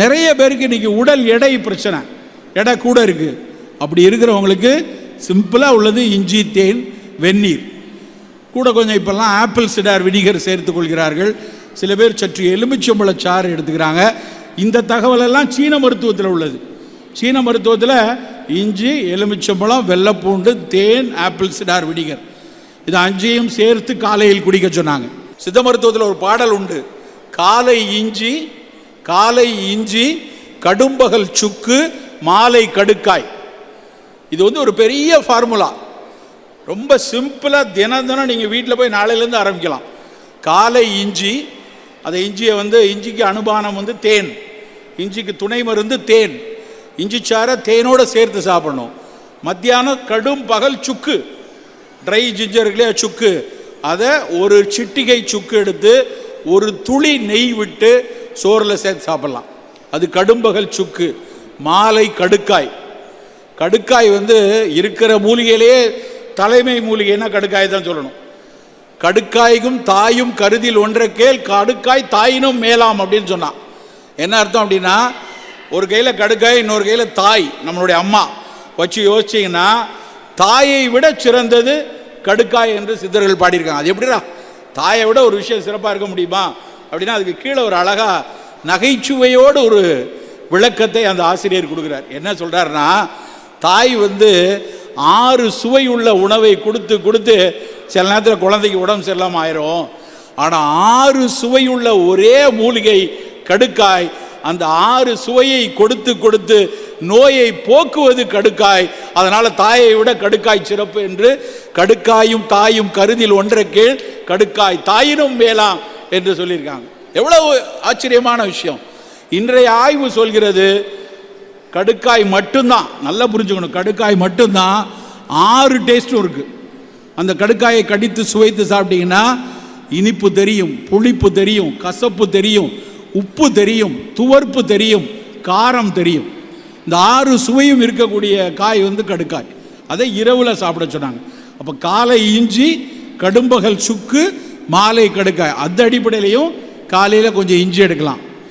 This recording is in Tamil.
நிறைய பேருக்கு இன்றைக்கி உடல் எடை பிரச்சனை. எடை கூட இருக்குது அப்படி இருக்கிறவங்களுக்கு சிம்பிளாக உள்ளது இஞ்சி தேன் வெந்நீர். கூட கொஞ்சம் இப்போல்லாம் ஆப்பிள் சிடார் வினிகர் சேர்த்துக் கொள்கிறார்கள். சில பேர் சற்று எலுமிச்சம்பழ சாறு எடுத்துக்கிறாங்க. இந்த தகவலெல்லாம் சீன மருத்துவத்தில் உள்ளது. சீன மருத்துவத்தில் இஞ்சி எலுமிச்சம்பழம் வெள்ளைப்பூண்டு தேன் ஆப்பிள் சிடார் வினிகர். இது அஞ்சையும் சேர்த்து காலையில் குடிக்க சொன்னாங்க. சித்த மருத்துவத்தில் ஒரு பாடல் உண்டு. காலை இஞ்சி காலை இஞ்சி கடும்பகல் சுக்கு மாலை கடுக்காய். இது வந்து ஒரு பெரிய ஃபார்முலா ரொம்ப சிம்பிளாக தினம் தினம் நீங்கள் வீட்டில் போய் நாளையிலேருந்து ஆரம்பிக்கலாம். காலை இஞ்சி அந்த இஞ்சியை வந்து இஞ்சிக்கு அனுபானம் வந்து தேன். இஞ்சிக்கு துணை மருந்து தேன். இஞ்சி சாரை தேனோட சேர்த்து சாப்பிடணும். மத்தியானம் கடும் பகல் சுக்கு. ட்ரை ஜிஞ்சர் இல்லையா சுக்கு. அதை ஒரு சிட்டிகை சுக்கு எடுத்து ஒரு துளி நெய் விட்டு சோறில் சேர்த்து சாப்பிடலாம். அது கடும்பகல் சுக்கு மாலை கடுக்காய். கடுக்காய் வந்து இருக்கிற மூலிகையிலேயே தலைமை மூலிகைன்னா கடுக்காய் தான் சொல்லணும். கடுக்காய்க்கும் தாயும் கருதில் ஒன்றை கேள் கடுக்காய் தாயினும் மேலாம் அப்படின்னு சொன்னான். என்ன அர்த்தம் அப்படின்னா ஒரு கையில் கடுக்காய் இன்னொரு கையில் தாய் நம்மளுடைய அம்மா. வச்சு யோசிச்சிங்கன்னா தாயை விட சிறந்தது கடுக்காய் என்று சித்தர்கள் பாடியிருக்காங்க. அது எப்படிடா? தாயை விட ஒரு விஷயம் சிறப்பாக இருக்க முடியுமா? அப்படின்னா அதுக்கு கீழே ஒரு அழகா நகைச்சுவையோடு ஒரு விளக்கத்தை அந்த ஆசிரியர் கொடுக்குறார். என்ன சொல்கிறாருன்னா தாய் வந்து ஆறு சுவை உள்ள உணவை கொடுத்து கொடுத்து சில நேரத்தில் குழந்தைக்கு உடம்பு சரியில்லாமல் ஆயிரும். ஆனால் ஆறு சுவையுள்ள ஒரே மூலிகை கடுக்காய் அந்த ஆறு சுவையை கொடுத்து கொடுத்து நோயை போக்குவது கடுக்காய் அதனால் தாயை விட கடுக்காய் சிறப்பு என்று கடுக்காயும் தாயும் கருதில் ஒன்றை கீழ் கடுக்காய் தாயினும் மேலாம் என்று சொல்லியிருக்காங்க. எவ்வளவு ஆச்சரியமான விஷயம். இன்றைய ஆய்வு சொல்கிறது கடுக்காய் மட்டும்தான். நல்லா புரிஞ்சுக்கணும் கடுக்காய் மட்டும்தான் ஆறு டேஸ்ட்டும் இருக்குது அந்த கடுக்காயை கடித்து சுவைத்து சாப்பிட்டீங்கன்னா இனிப்பு தெரியும் புளிப்பு தெரியும் கசப்பு தெரியும் உப்பு தெரியும் துவர்ப்பு தெரியும் காரம் தெரியும். இந்த ஆறு சுவையும் இருக்கக்கூடிய காய் வந்து கடுக்காய். அதை இரவில் சாப்பிட சொன்னாங்க. அப்போ காலை இஞ்சி கடும்பகல் சுக்கு மாலை கடுக்காய் அந்த அடிப்படையிலையும் காலையில் கொஞ்சம் இஞ்சி எடுக்கலாம்.